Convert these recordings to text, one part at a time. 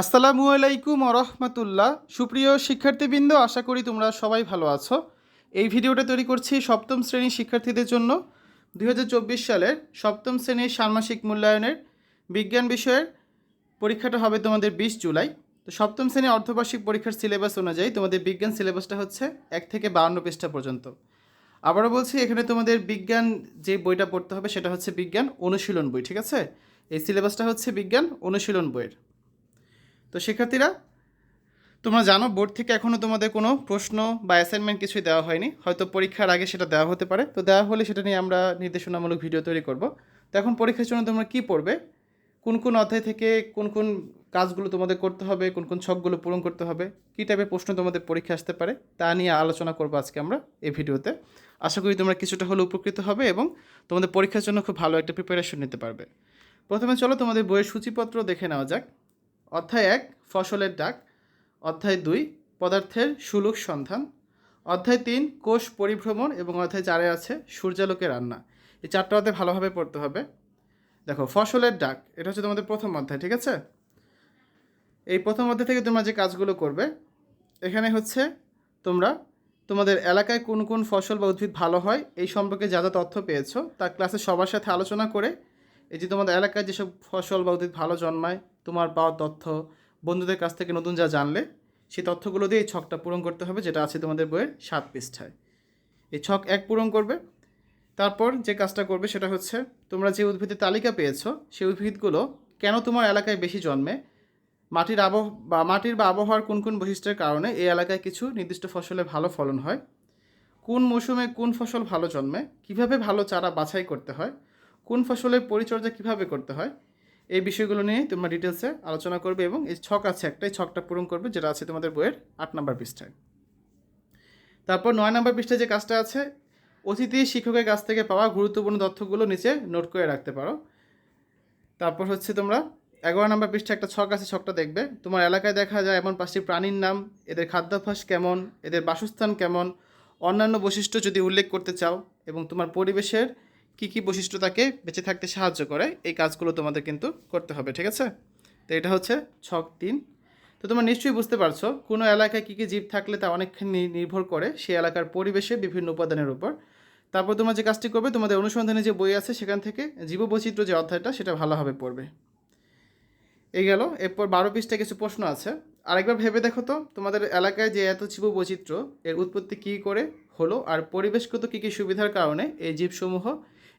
আসসালামু আলাইকুম রহমতুল্লাহ। সুপ্রিয় শিক্ষার্থীবৃন্দ, আশা করি তোমরা সবাই ভালো আছো। এই ভিডিওটা তৈরি করছি সপ্তম শ্রেণির শিক্ষার্থীদের জন্য। দু হাজার চব্বিশ সালের সপ্তম শ্রেণির ষান্মাসিক মূল্যায়নের বিজ্ঞান বিষয়ের পরীক্ষাটা হবে তোমাদের বিশ জুলাই। তো সপ্তম শ্রেণি অর্ধবার্ষিক পরীক্ষার সিলেবাস অনুযায়ী তোমাদের বিজ্ঞান সিলেবাসটা হচ্ছে এক থেকে বাউন্ন পৃষ্ঠা পর্যন্ত। আবারও বলছি, এখানে তোমাদের বিজ্ঞান যে বইটা পড়তে হবে সেটা হচ্ছে বিজ্ঞান অনুশীলন বই, ঠিক আছে? এই সিলেবাসটা হচ্ছে বিজ্ঞান অনুশীলন বইয়ের। তো শিক্ষার্থীরা, তোমরা জানো বোর্ড থেকে এখনও তোমাদের কোনো প্রশ্ন বা অ্যাসাইনমেন্ট কিছুই দেওয়া হয়নি। হয়তো পরীক্ষার আগে সেটা দেওয়া হতে পারে। তো দেওয়া হলে সেটা নিয়ে আমরা নির্দেশনামূলক ভিডিও তৈরি করব। তো এখন পরীক্ষার জন্য তোমরা কী পড়বে? কোন কোন অধ্যায় থেকে কোন কোন কাজগুলো তোমাদের করতে হবে, কোন কোন ছকগুলো পূরণ করতে হবে, কী টাইপের প্রশ্ন তোমাদের পরীক্ষা আসতে পারে, তা নিয়ে আলোচনা করব আজকে আমরা এই ভিডিওতে। আশা করি তোমরা কিছুটা হলে উপকৃত হবে এবং তোমাদের পরীক্ষার জন্য খুব ভালো একটা প্রিপারেশন নিতে পারবে। প্রথমে চলো তোমাদের বইয়ের সূচিপত্র দেখে নেওয়া যাক। অধ্যায় এক, ফসলের ডাক। অধ্যায় দুই, পদার্থের সুলুক সন্ধান। অধ্যায় তিন, কোষ পরিভ্রমণ এবং অধ্যায় চারে আছে সূর্যালোকে রান্না। এই চারটা অধ্যায় ভালোভাবে পড়তে হবে। দেখো, ফসলের ডাক, এটা হচ্ছে তোমাদের প্রথম অধ্যায়, ঠিক আছে? এই প্রথম অধ্যায় থেকে তোমরা যে কাজগুলো করবে, এখানে হচ্ছে তোমরা তোমাদের এলাকায় কোন কোন ফসল বা উদ্ভিদ ভালো হয়, এই সম্পর্কে যা যা তথ্য পেয়েছ, তা ক্লাসে সবার সাথে আলোচনা করে, এই যে তোমাদের এলাকায় যেসব ফসল বা উদ্ভিদ ভালো জন্মায় তোমার পাওয়া তথ্য, বন্ধুদের কাছ থেকে নতুন যা জানলে, সেই তথ্যগুলো দিয়ে এই ছকটা পূরণ করতে হবে, যেটা আছে তোমাদের বইয়ের সাত পৃষ্ঠায়। এই ছক এক পূরণ করবে। তারপর যে কাজটা করবে সেটা হচ্ছে, তোমরা যে উদ্ভিদের তালিকা পেয়েছ, সেই উদ্ভিদগুলো কেন তোমার এলাকায় বেশি জন্মে? মাটির আবহ, বা মাটির বা আবহাওয়ার কোন কোন বৈশিষ্ট্যের কারণে এই এলাকায় কিছু নির্দিষ্ট ফসলে ভালো ফলন হয়? কোন মৌসুমে কোন ফসল ভালো জন্মে? কীভাবে ভালো চারা বাছাই করতে হয়? কোন ফসলের পরিচর্যা কীভাবে করতে হয়? এই বিষয়গুলো নিয়ে তোমরা ডিটেলসে আলোচনা করবে এবং এই ছক আছে একটা, এই ছকটা পূরণ করবে, যেটা আছে তোমাদের বইয়ের আট নম্বর পৃষ্ঠায়। তারপর নয় নম্বর পৃষ্ঠায় যে কাজটা আছে, অতিথি শিক্ষকের কাছ থেকে পাওয়া গুরুত্বপূর্ণ তথ্যগুলো নিচে নোট করে রাখতে পারো। তারপর হচ্ছে তোমরা এগারো নম্বর পৃষ্ঠায় একটা ছক আছে, ছকটা দেখবে। তোমার এলাকায় দেখা যায় এমন পাঁচটি প্রাণীর নাম, এদের খাদ্যাভ্যাস কেমন, এদের বাসস্থান কেমন, অন্যান্য বৈশিষ্ট্য যদি উল্লেখ করতে চাও এবং তোমার পরিবেশের কী কী বৈশিষ্ট্য তাকে বেঁচে থাকতে সাহায্য করে, এই কাজগুলো তোমাদের কিন্তু করতে হবে, ঠিক আছে? তো এটা হচ্ছে ছক তিন। তো তোমরা নিশ্চয়ই বুঝতে পারছ, কোনো এলাকায় কী কী জীব থাকলে তা অনেকখানি নির্ভর করে সেই এলাকার পরিবেশে বিভিন্ন উপাদানের উপর। তারপর তোমরা যে কাজটি করবে, তোমাদের অনুসন্ধানে যে বই আছে সেখান থেকে জীববৈচিত্র্য যে অধ্যায়টা, সেটা ভালোভাবে পড়বে। এই গেল, এরপর বারো পৃষ্ঠায় কিছু প্রশ্ন আছে। আরেকবার ভেবে দেখো তো, তোমাদের এলাকায় যে এত জীব বৈচিত্র্য এর উৎপত্তি কী করে হলো, আর পরিবেশগত কী কী সুবিধার কারণে এই জীবসমূহ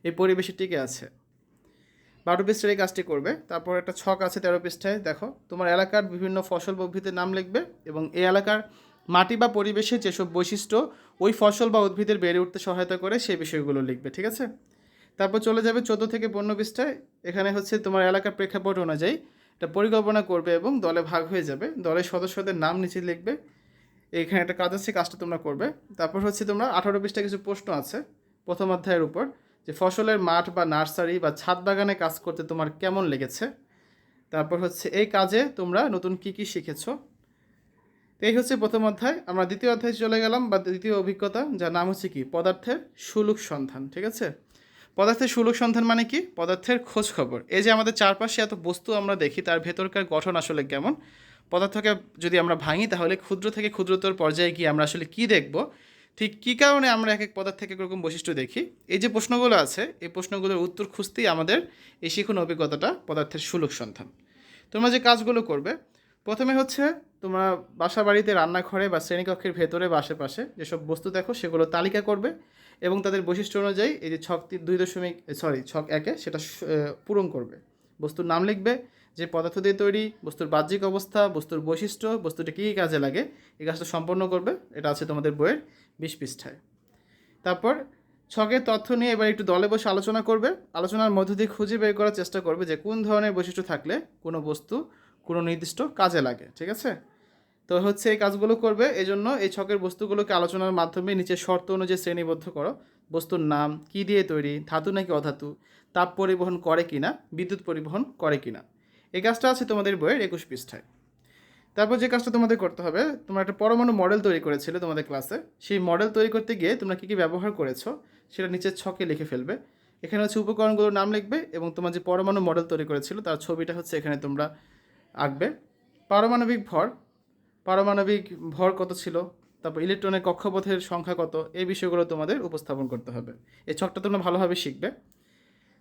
এই পরিবেশে টিকে আছে। বারো পৃষ্ঠার এই কাজটি করবে। তারপর একটা ছক আছে তেরো পৃষ্ঠায়। দেখো, তোমার এলাকার বিভিন্ন ফসল বা উদ্ভিদের নাম লিখবে এবং এই এলাকার মাটি বা পরিবেশে যেসব বৈশিষ্ট্য, ওই ফসল বা উদ্ভিদের বেড়ে উঠতে সহায়তা করে সেই বিষয়গুলো লিখবে, ঠিক আছে? তারপর চলে যাবে চোদ্দ থেকে পনেরো পৃষ্ঠায়। এখানে হচ্ছে তোমার এলাকার প্রেক্ষাপট অনুযায়ী এটা পরিকল্পনা করবে এবং দলে ভাগ হয়ে যাবে। দলের সদস্যদের নাম নিচে লিখবে। এখানে একটা কাজ আছে, কাজটা তোমরা করবে। তারপর হচ্ছে তোমরা আঠারো পৃষ্ঠায় কিছু প্রশ্ন আছে প্রথম অধ্যায়ের উপর। যে ফসলের মাঠ বা নার্সারি বা ছাদ বাগানে কাজ করতে তোমার কেমন লেগেছে? তারপর হচ্ছে এই কাজে তোমরা নতুন কি কি শিখেছো? এই হচ্ছে প্রথম অধ্যায়। আমরা দ্বিতীয় অধ্যায়ে চলে গেলাম বা দ্বিতীয় অভিজ্ঞতা, যার নাম হচ্ছে কি? পদার্থের সুলুক সন্ধান, ঠিক আছে? পদার্থের সুলুক সন্ধান মানে কি? পদার্থের খোঁজ খবর। এই যে আমাদের চারপাশে এত বস্তু আমরা দেখি, তার ভেতরকার গঠন আসলে কেমন? পদার্থকে যদি আমরা ভাঙি, তাহলে ক্ষুদ্র থেকে ক্ষুদ্রতর পর্যায়ে গিয়ে আমরা আসলে কি দেখব? ঠিক কী কারণে আমরা এক এক পদার্থ থেকে এরকম বৈশিষ্ট্য দেখি? এই যে প্রশ্নগুলো আছে, এই প্রশ্নগুলোর উত্তর খুঁজতেই আমাদের এই শিখন অভিজ্ঞতাটা পদার্থের সুলুক সন্ধান। তোমরা যে কাজগুলো করবে, প্রথমে হচ্ছে তোমরা বাসা বাড়িতে রান্নাঘরে বা শ্রেণীকক্ষের ভেতরে বা আশেপাশে যেসব বস্তু দেখো, সেগুলো তালিকা করবে এবং তাদের বৈশিষ্ট্য অনুযায়ী এই যে ছক দুই দশমিক সরি ছক একে সেটা পূরণ করবে। বস্তুর নাম লিখবে, যে পদার্থ দিয়ে তৈরি, বস্তুর বাহ্যিক অবস্থা, বস্তুর বৈশিষ্ট্য, বস্তুটা কী কী কাজে লাগে, এই কাজটা সম্পন্ন করবে। এটা আছে তোমাদের বইয়ের বিশ পৃষ্ঠায়। তারপর ছকের তথ্য নিয়ে এবার একটু দলে বসে আলোচনা করবে। আলোচনার মধ্য দিয়ে খুঁজে বের করার চেষ্টা করবে যে কোন ধরনের বৈশিষ্ট্য থাকলে কোনো বস্তু কোনো নির্দিষ্ট কাজে লাগে, ঠিক আছে? তো হচ্ছে এই কাজগুলো করবে। এই জন্য এই ছকের বস্তুগুলোকে আলোচনার মাধ্যমে নিচে শর্ত অনুযায়ী শ্রেণীবদ্ধ করো। বস্তুর নাম, কী দিয়ে তৈরি, ধাতু নাকি অধাতু, তাপ পরিবহন করে কিনা, বিদ্যুৎ পরিবহন করে কিনা। এই কাজটা আছে তোমাদের বইয়ের একুশ পৃষ্ঠায়। তারপর যে কাজটা তোমাদের করতে হবে, তোমরা একটা পরমাণু মডেল তৈরি করেছিলে তোমাদের ক্লাসে সেই মডেল তৈরি করতে গিয়ে তোমরা কী কী ব্যবহার করেছ, সেটা নিচের ছকে লিখে ফেলবে। এখানে হচ্ছে উপকরণগুলোর নাম লিখবে এবং তোমার যে পরমাণু মডেল তৈরি করেছিল, তার ছবিটা হচ্ছে এখানে তোমরা আঁকবে। পারমাণবিক ভর পারমাণবিক ভর কত ছিল, তারপর ইলেকট্রনের কক্ষপথের সংখ্যা কত, এই বিষয়গুলো তোমাদের উপস্থাপন করতে হবে। এই ছকটা তোমরা ভালোভাবে শিখবে।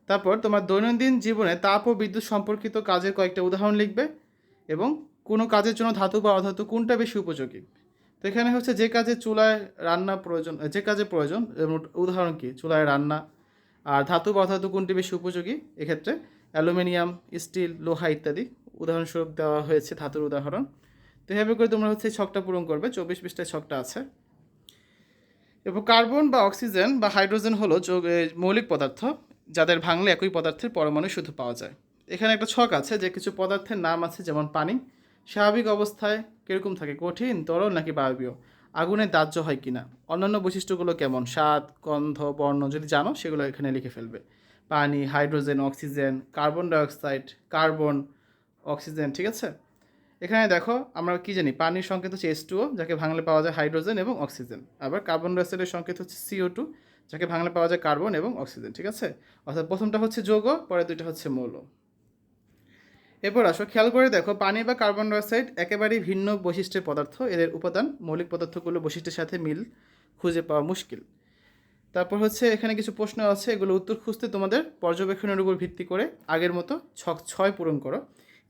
তারপর তোমার দৈনন্দিন জীবনে তাপ ও বিদ্যুৎ সম্পর্কিত কাজের কয়েকটা উদাহরণ লিখবে এবং কোনো কাজের জন্য ধাতু বা অধাতু কোনটা বেশি উপযোগী? তো এখানে হচ্ছে যে কাজে চুলায় রান্না প্রয়োজন, যে কাজে প্রয়োজন উদাহরণ কি? চুলায় রান্না। আর ধাতু বা অধাতু কোনটি বেশি উপযোগী? এক্ষেত্রে অ্যালুমিনিয়াম, স্টিল, লোহা ইত্যাদি উদাহরণস্বরূপ দেওয়া হয়েছে ধাতুর উদাহরণ। তো এভাবে করে তোমরা হচ্ছে ছকটা পূরণ করবে, চব্বিশ পৃষ্ঠায় ছকটা আছে। এবং কার্বন বা অক্সিজেন বা হাইড্রোজেন হলো মৌলিক পদার্থ, যাদের ভাঙলে একই পদার্থের পরমাণু শুধু পাওয়া যায়। এখানে একটা ছক আছে যে কিছু পদার্থের নাম আছে যেমন পানি। স্বাভাবিক অবস্থায় কীরকম থাকে? কঠিন, তরল নাকি বায়বীয়? আগুনে দাহ্য হয় কিনা? অন্যান্য বৈশিষ্ট্যগুলো কেমন? স্বাদ, গন্ধ, বর্ণ যদি জানো, সেগুলো এখানে লিখে ফেলবে। পানি, hydrogen, oxygen, carbon dioxide, carbon oxygen, ঠিক আছে? এখানে দেখো, আমরা কি জানি? পানির সংকেত হচ্ছে এস টুও যাকে ভাঙলে পাওয়া যায় হাইড্রোজেন এবং অক্সিজেন। আবার কার্বন ডাইঅক্সাইডের সংকেত হচ্ছে সিও টু যাকে ভাঙলে পাওয়া যায় কার্বন এবং অক্সিজেন, ঠিক আছে? অর্থাৎ প্রথমটা হচ্ছে যৌগ, পরে দুইটা হচ্ছে মৌল। এরপর আসো, খেয়াল করে দেখো, পানি বা কার্বন ডাইঅক্সাইড একেবারেই ভিন্ন বৈশিষ্ট্যের পদার্থ। এদের উপাদান, মৌলিক পদার্থগুলো বৈশিষ্ট্যের সাথে মিল, খুঁজে পাওয়া মুশকিল। তারপর হচ্ছে, এখানে কিছু প্রশ্ন আছে, এগুলো উত্তর খুঁজতে তোমাদের পর্যবেক্ষণের উপর ভিত্তি করে আগের মতো ছক ছয় পূরণ করো।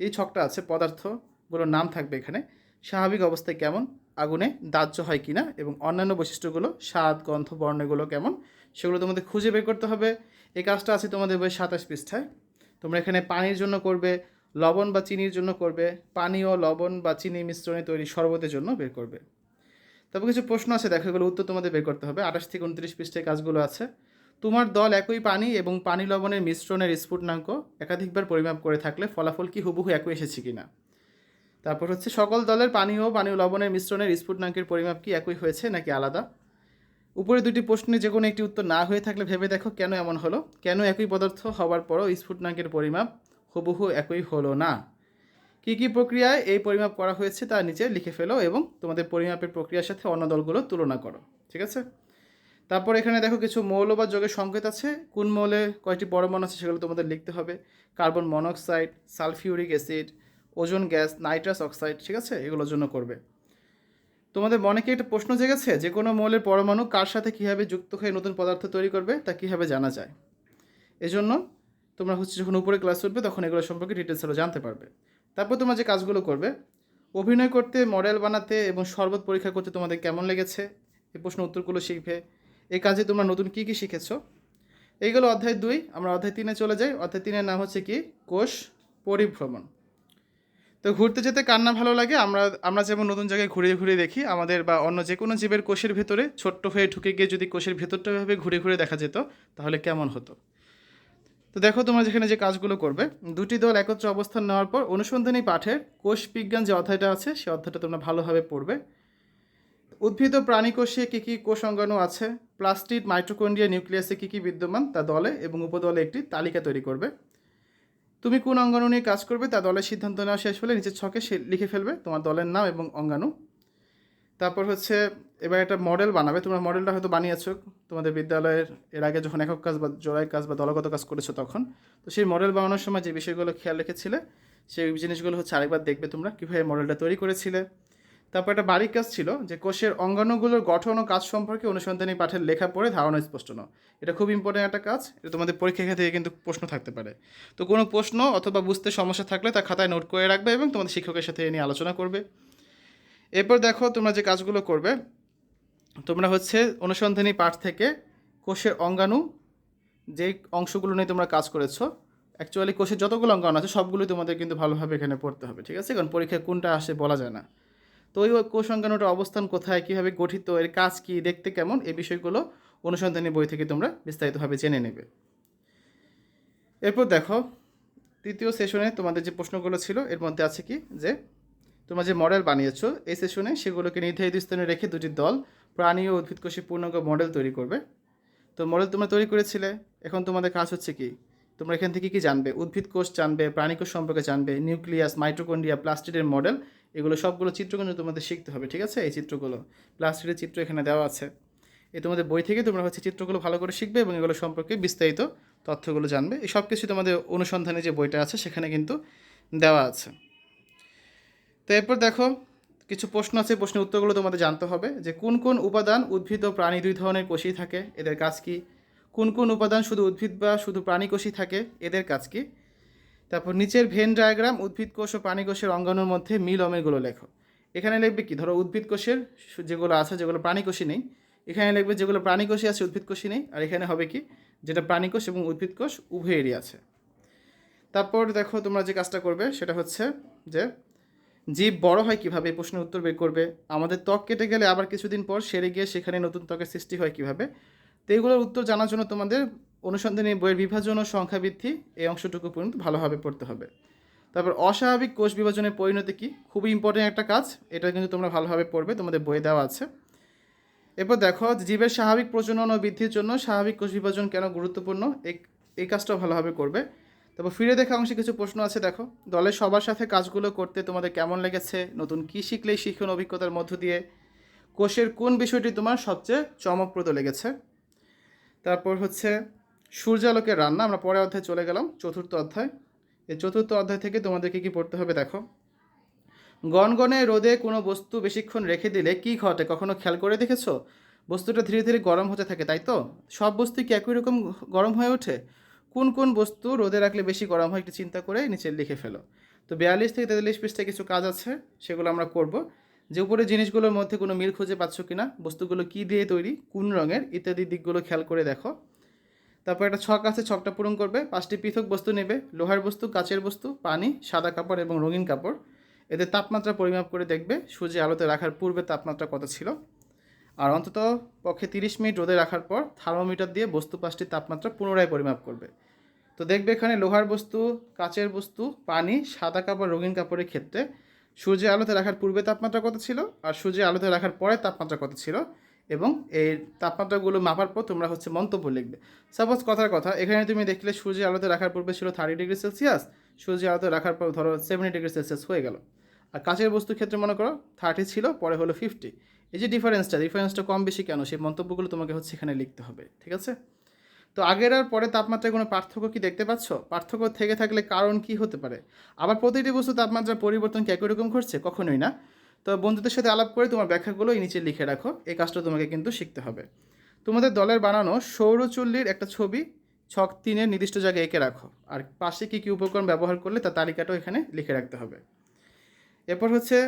এই ছকটা আছে, পদার্থগুলোর নাম থাকবে এখানে। স্বাভাবিক অবস্থায় কেমন? আগুনে দাহ্য হয় কিনা? এবং অন্যান্য বৈশিষ্ট্যগুলো, স্বাদ, গন্ধ, বর্ণগুলো কেমন? সেগুলো তোমাদের খুঁজে বের করতে হবে। এই কাজটা আছে তোমাদের বই সাতাশ পৃষ্ঠায়। তোমরা এখানে পানির জন্য করবে লবণ বা চিনির জন্য করবে, পানি ও লবণ বা চিনি মিশ্রণে তৈরি শরবতের জন্য বের করবে। তারপর কিছু প্রশ্ন আছে, দেখো এগুলো উত্তর তোমাদের বের করতে হবে। আঠাশ থেকে উনত্রিশ পৃষ্ঠায় কাজগুলো আছে। তোমার দল একই পানি এবং পানি লবণের মিশ্রণের স্ফুটনাঙ্ক একাধিকবার পরিমাপ করে থাকলে ফলাফল কি হুবহু একই এসেছে কি না তারপর হচ্ছে, সকল দলের পানি ও পানি লবণের মিশ্রণের স্ফুটনাঙ্কের পরিমাপ কি একই হয়েছে নাকি আলাদা? উপরে দুটি প্রশ্নে যে কোনো একটি উত্তর না হয়ে থাকলে ভেবে দেখো কেন এমন হলো। কেন একই পদার্থ হওয়ার পরও স্ফুটনাঙ্কের পরিমাপ হুবহু একই হলো না। কী কী প্রক্রিয়ায় এই পরিমাপ করা হয়েছে তা নিচে লিখে ফেলো এবং তোমাদের পরিমাপের প্রক্রিয়ার সাথে অন্য দলগুলো তুলনা করো, ঠিক আছে? তারপর এখানে দেখো কিছু মৌল বা যোগের সংকেত আছে। কোন মৌলে কয়েকটি পরমাণু আছে সেগুলো তোমাদের লিখতে হবে। Carbon monoxide, sulphuric acid, ozone gas, nitrous oxide, ঠিক আছে? এগুলোর জন্য করবে। তোমাদের মনে কি একটা প্রশ্ন জেগেছে? যে কোনো মৌলের পরমাণু কার সাথে কীভাবে যুক্ত হয়ে নতুন পদার্থ তৈরি করবে তা কীভাবে জানা যায়? এজন্য তোমরা হচ্ছে যখন উপরে ক্লাস উঠবে, তখন এগুলো সম্পর্কে ডিটেলস আরও জানতে পারবে। তারপর তোমরা যে কাজগুলো করবে, অভিনয় করতে মডেল বানাতে এবং শরবত পরীক্ষা করতে তোমাদের কেমন লেগেছে? এই প্রশ্ন উত্তরগুলো শিখবে। এই কাজে তোমরা নতুন কী কী শিখেছো? এইগুলো অধ্যায় দুই, আমরা অধ্যায় তিনে চলে যাই। অধ্যায় তিনের নাম হচ্ছে কি? কোষ পরিভ্রমণ। তো ঘুরতে যেতে কার না ভালো লাগে? আমরা আমরা যেমন নতুন জায়গায় ঘুরে ঘুরে দেখি, আমাদের বা অন্য যে কোনো জীবের কোষের ভেতরে ছোট্ট হয়ে ঢুকে গিয়ে যদি কোষের ভেতরটা এভাবে ঘুরে ঘুরে দেখা যেত, তাহলে কেমন হতো? তো দেখো তোমরা যেখানে যে কাজগুলো করবে, দুটি দল একত্রে অবস্থান নেওয়ার পর অনুসন্ধানী পাঠের কোষ বিজ্ঞান যে অধ্যায়টা আছে সেই অধ্যায়টা তোমরা ভালোভাবে পড়বে। উদ্ভিদ ও প্রাণী কোষে কী কী কোষ অঙ্গাণু আছে, প্লাস্টিড মাইট্রোকন্ডিয়া নিউক্লিয়াসে কী কী বিদ্যমান, তা দলে এবং উপদলে একটি তালিকা তৈরি করবে। তুমি কোন অঙ্গাণু নিয়ে কাজ করবে, তা দলের সিদ্ধান্ত নেওয়া শেষ হলে নিচের ছকে সে- লিখে ফেলবে তোমার দলের নাম এবং অঙ্গাণু। তারপর হচ্ছে এবার একটা মডেল বানাবে। তোমরা মডেলটা হয়তো বানিয়েছো। তোমাদের বিদ্যালয়ের, এর আগে যখন একক কাজ বা জোড়াই কাজ বা দলগত কাজ করেছ তখন, তো সেই মডেল বানানোর সময় যে বিষয়গুলো খেয়াল রেখেছিলে, সেই জিনিসগুলো হচ্ছে আরেকবার দেখবে তোমরা, কীভাবে মডেলটা তৈরি করেছিলে। তারপর একটা বাড়ির কাজ ছিল যে কোষের অঙ্গাণুগুলোর গঠন ও কাজ সম্পর্কে অনুসন্ধানী পাঠের লেখা পড়ে ধারণা স্পষ্ট এটা খুব ইম্পর্টেন্ট একটা কাজ। এটা তোমাদের পরীক্ষা থেকে কিন্তু প্রশ্ন থাকতে পারে। তো কোনো প্রশ্ন অথবা বুঝতে সমস্যা থাকলে তা খাতায় নোট করে রাখবে এবং তোমাদের শিক্ষকের সাথে এ নিয়ে আলোচনা করবে। এরপর দেখো তোমরা যে কাজগুলো করবে, তোমরা হচ্ছে অনুসন্ধানী পাঠ থেকে কোষের অঙ্গাণু, যেই অংশগুলো নিয়ে তোমরা কাজ করেছ অ্যাকচুয়ালি কোষের যতগুলো অঙ্গাণু আছে সবগুলোই তোমাদের কিন্তু ভালোভাবে এখানে পড়তে হবে, ঠিক আছে? কারণ পরীক্ষায় কোনটা আসে বলা যায় না। তো ওই কোষ অঙ্গাণুটার অবস্থান কোথায়, কীভাবে গঠিত, এর কাজ কী, দেখতে কেমন? এই বিষয়গুলো অনুসন্ধানী বই থেকে তোমরা বিস্তারিতভাবে জেনে নেবে। এরপর দেখো, তৃতীয় সেশনে তোমাদের যে প্রশ্নগুলো ছিল, এর মধ্যে আছে কি? যে তোমরা যে মডেল বানিয়েছো, এই সেশনে সেগুলোকে নির্ধারিত স্থানে রেখে দুটি দল প্রাণী ও উদ্ভিদ কোষে পূর্ণাঙ্গ মডেল তৈরি করবে। তো মডেল তোমরা তৈরি করেছিলে, এখন তোমাদের কাজ হচ্ছে কি? তোমরা এখান থেকে কি জানবে? উদ্ভিদ কোষ জানবে, প্রাণী কোষ সম্পর্কে জানবে, নিউক্লিয়াস মাইট্রোকন্ডিয়া প্লাস্টিডের মডেল এগুলো সবগুলো চিত্রগুলো তোমাদের শিখতে হবে, ঠিক আছে? এই চিত্রগুলো, প্লাস্টিডের চিত্র এখানে দেওয়া আছে। এই তোমাদের বই থেকে তোমরা হচ্ছে চিত্রগুলো ভালো করে শিখবে এবং এগুলো সম্পর্কে বিস্তারিত তথ্যগুলো জানবে। এই সব কিছু তোমাদের অনুসন্ধানে যে বইটা আছে, সেখানে কিন্তু দেওয়া আছে। তো এরপর দেখো, কিছু প্রশ্ন আছে প্রশ্নের উত্তরগুলো তোমাদের জানতে হবে, যে কোন কোন উপাদান উদ্ভিদ ও প্রাণী দুই ধরনের কোষই থাকে, এদের কাজ কি? কোন কোন উপাদান শুধু উদ্ভিদ বা শুধু প্রাণী কোষই থাকে, এদের কাজ কি? তারপর নিচের ভেন ডায়াগ্রাম উদ্ভিদ কোষ ও প্রাণী কোষের অঙ্গাণুর মধ্যে মিল অমিলগুলো লেখো। এখানে লিখবে কি? ধরো উদ্ভিদ কোষের যেগুলো আছে, যেগুলো প্রাণী কোষই নেই, এখানে লিখবে যেগুলো প্রাণী কোষই আছে, উদ্ভিদ কোষই নেই, আর এখানে হবে কি? যেটা প্রাণী কোষ এবং উদ্ভিদ কোষ উভয়েরই আছে। তারপর দেখো তোমরা যে কাজটা করবে, সেটা হচ্ছে যে জীব বড় হয় কীভাবে? এই প্রশ্নের উত্তর বের করবে। আমাদের ত্বক কেটে গেলে আবার কিছুদিন পর সেরে গিয়ে সেখানে নতুন ত্বকের সৃষ্টি হয় কীভাবে? তো এগুলোর উত্তর জানার জন্য তোমাদের অনুসন্ধানী বইয়ের বিভাজন ও সংখ্যা বৃদ্ধি এই অংশটুকু পর্যন্ত ভালোভাবে পড়তে হবে। তারপর অস্বাভাবিক কোষ বিভাজনের পরিণতি কি? খুবই ইম্পর্টেন্ট একটা কাজ। এটা কিন্তু তোমরা ভালোভাবে পড়বে, তোমাদের বই দেওয়া আছে। এরপর দেখো জীবের স্বাভাবিক প্রজনন ও বৃদ্ধির জন্য স্বাভাবিক কোষ বিভাজন কেন গুরুত্বপূর্ণ? এই এই কাজটাও ভালোভাবে করবে। তারপর ফিরে দেখা অংশে কিছু প্রশ্ন আছে, দেখো। দলের সবার সাথে কাজগুলো করতে তোমাদের কেমন লেগেছে? নতুন কী শিখলেই শিক্ষণ অভিজ্ঞতার মধ্য দিয়ে? কোষের কোন বিষয়টি তোমার সবচেয়ে চমকপ্রদ লেগেছে? তারপর হচ্ছে, সূর্যালোকের রান্না। আমরা পরের অধ্যায়ে চলে গেলাম, চতুর্থ অধ্যায়। এই চতুর্থ অধ্যায় থেকে তোমাদেরকে কী পড়তে হবে, দেখো। গনগনে রোদে কোনো বস্তু বেশিক্ষণ রেখে দিলে কি ঘটে? কখনো খেয়াল করে দেখেছ? বস্তুটা ধীরে ধীরে গরম হতে থাকে, তাই তো? সব বস্তু কি একই রকম গরম হয়ে ওঠে? কোন কোন বস্তু রোদে রাখলে বেশি গরম হয় একটু চিন্তা করে নিচে লিখে ফেলো। তো বিয়াল্লিশ থেকে তেতাল্লিশ পৃষ্ঠায় কিছু কাজ আছে, সেগুলো আমরা করব। যে উপরে জিনিসগুলোর মধ্যে কোনো মিল খুঁজে পাচ্ছ কি না বস্তুগুলো কী দিয়ে তৈরি, কোন রঙের, ইত্যাদি দিকগুলো খেয়াল করে দেখো। তারপর একটা ছক আছে, ছকটা পূরণ করবে। পাঁচটি পৃথক বস্তু নেবে, লোহার বস্তু, কাচের বস্তু, পানি, সাদা কাপড় এবং রঙিন কাপড়। এদের তাপমাত্রা পরিমাপ করে দেখবে, সূর্যের আলোতে রাখার পূর্বে তাপমাত্রা কত ছিল। আর অন্তত পক্ষে তিরিশ মিনিট রোদে রাখার পর থার্মোমিটার দিয়ে বস্তু পাঁচটির তাপমাত্রা পুনরায় পরিমাপ করবে। তো দেখবে এখানে লোহার বস্তু, কাচের বস্তু, পানি, সাদা কাপড়, রঙিন কাপড়ের ক্ষেত্রে সূর্যের আলোতে রাখার পূর্বে তাপমাত্রা কত ছিল আর সূর্যের আলোতে রাখার পরে তাপমাত্রা কত ছিল এবং এই তাপমাত্রাগুলো মাপার পর তোমরা হচ্ছে মন্তব্য লিখবে। সাপোজ কথার কথা, এখানে তুমি দেখলে সূর্যের আলোতে রাখার পূর্বে ছিল থার্টি ডিগ্রি সেলসিয়াস, সূর্যের আলোতে রাখার পর ধরো সেভেন্টি ডিগ্রি সেলসিয়াস হয়ে গেল। আর কাচের বস্তুর ক্ষেত্রে মনে করো থার্টি ছিল, পরে হলো ফিফটি। এই যে ডিফারেন্সটা ডিফারেন্সটা কম বেশি কেন? সেই মন্তব্যগুলো তোমাকে হচ্ছে এখানে লিখতে হবে, ঠিক আছে? তো আগের আর পরে তাপমাত্রায় কোনো পার্থক্য কি দেখতে পাচ্ছ? পার্থক্য থেকে থাকলে কারণ কি হতে পারে? আবার প্রতিটি বস্তু তাপমাত্রার পরিবর্তন কি একই রকম ঘটছে? কখনোই না। তো বন্ধুদের সাথে আলাপ করে তোমার ব্যাখ্যাগুলো এই নিচে লিখে রাখো, এই কাজটা তোমাকে কিন্তু শিখতে হবে। তোমাদের দলের বানানো সৌরচুল্লির একটা ছবি ছক তিনের নির্দিষ্ট জায়গায় এঁকে রাখো, আর পাশে কী কী উপকরণ ব্যবহার করলে তার তালিকাটাও এখানে লিখে রাখতে হবে। এরপর হচ্ছে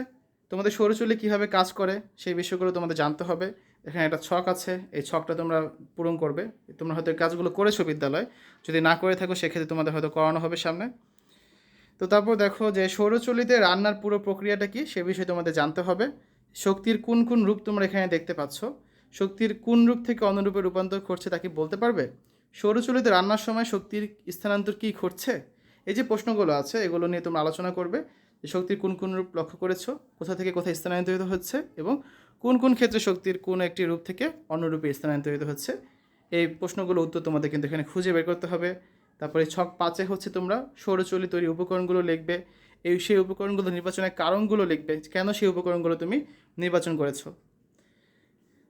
তোমাদের সৌরচুল্লি কীভাবে কাজ করে সেই বিষয়গুলো তোমাদের জানতে হবে। এখানে একটা ছক আছে, এই ছকটা তোমরা পূরণ করবে। তোমরা হয়তো কাজগুলো করেছ বিদ্যালয়, যদি না করে থাকো সেক্ষেত্রে তোমাদের হয়তো করানো হবে সামনে। তো তারপর দেখো যে সৌরচুল্লিতে রান্নার পুরো প্রক্রিয়াটা কি সে বিষয়ে তোমাদের জানতে হবে। শক্তির কোন কোন রূপ তোমরা এখানে দেখতে পাচ্ছ? শক্তির কোন রূপ থেকে অন্য রূপে রূপান্তর করছে তা কি বলতে পারবে? সৌরচুল্লিতে রান্নার সময় শক্তির স্থানান্তর কী ঘটছে? এই যে প্রশ্নগুলো আছে, এগুলো নিয়ে তোমরা আলোচনা করবে। যে শক্তির কোন কোন রূপ লক্ষ্য করেছ? কোথা থেকে কোথায় স্থানান্তরিত হচ্ছে? এবং কোন কোন ক্ষেত্রে শক্তির কোন একটি রূপ থেকে অন্য রূপে স্থানান্তরিত হচ্ছে? এই প্রশ্নগুলো উত্তর তোমাদের কিন্তু এখানে খুঁজে বের করতে হবে। তারপরে ছক পাঁচে হচ্ছে তোমরা সৌরচুল্লি তৈরি উপকরণগুলো লিখবে। এই সেই উপকরণগুলো নির্বাচনের কারণগুলো লিখবে। কেন সেই উপকরণগুলো তুমি নির্বাচন করেছ?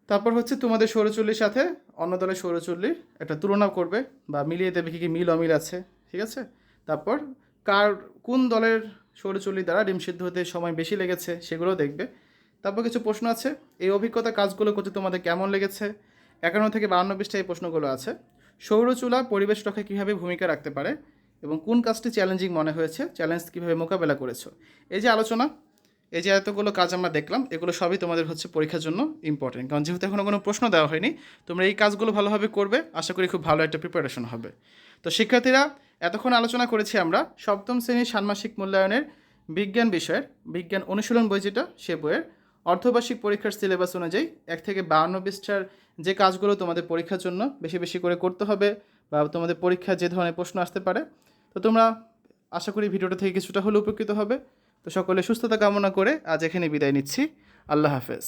তারপর হচ্ছে তোমাদের সৌরচল্লির সাথে অন্য দলের সৌরচল্লির একটা তুলনা করবে বা মিলিয়ে দেবে কী কী মিল অমিল আছে। ঠিক আছে? তারপর কার, কোন দলের সৌরচুল্লি দ্বারা ডিম সিদ্ধ হতে সময় বেশি লেগেছে সেগুলো দেখবে। তারপর কিছু প্রশ্ন আছে। এই অভিজ্ঞতা কাজগুলো করতে তোমাদের কেমন লেগেছে? একান্ন থেকে বাহান্ন পৃষ্ঠায় এই প্রশ্নগুলো আছে। সৌরচুলা পরিবেশ রক্ষায় কীভাবে ভূমিকা রাখতে পারে এবং কোন কাজটি চ্যালেঞ্জিং মনে হয়েছে? চ্যালেঞ্জ কীভাবে মোকাবেলা করেছ? এই যে আলোচনা, এই যে এতগুলো কাজ আমরা দেখলাম, এগুলো সবই তোমাদের হচ্ছে পরীক্ষার জন্য ইম্পর্টেন্ট কারণ যেহেতু এখনও কোনো প্রশ্ন দেওয়া হয়নি, তোমরা এই কাজগুলো ভালোভাবে করবে। আশা করি খুব ভালো একটা প্রিপারেশন হবে। তো শিক্ষার্থীরা এতক্ষণ আলোচনা করেছি আমরা সপ্তম শ্রেণির ষান্মাসিক মূল্যায়নের বিজ্ঞান বিষয়ের, বিজ্ঞান অনুশীলন বই যেটা, সে বইয়ের। অর্ধবার্ষিক পরীক্ষার সিলেবাস অনুযায়ী এক থেকে বাহান্ন পৃষ্ঠার যে কাজগুলো তোমাদের পরীক্ষার জন্য বেশি বেশি করে করতে হবে বা তোমাদের পরীক্ষায় যে ধরনের প্রশ্ন আসতে পারে, তো তোমরা আশা করি ভিডিওটা থেকে কিছুটা হলে উপকৃত হবে। তো সকলে সুস্থতা কামনা করে আজ এখানে বিদায় নিচ্ছি। আল্লাহ হাফেজ।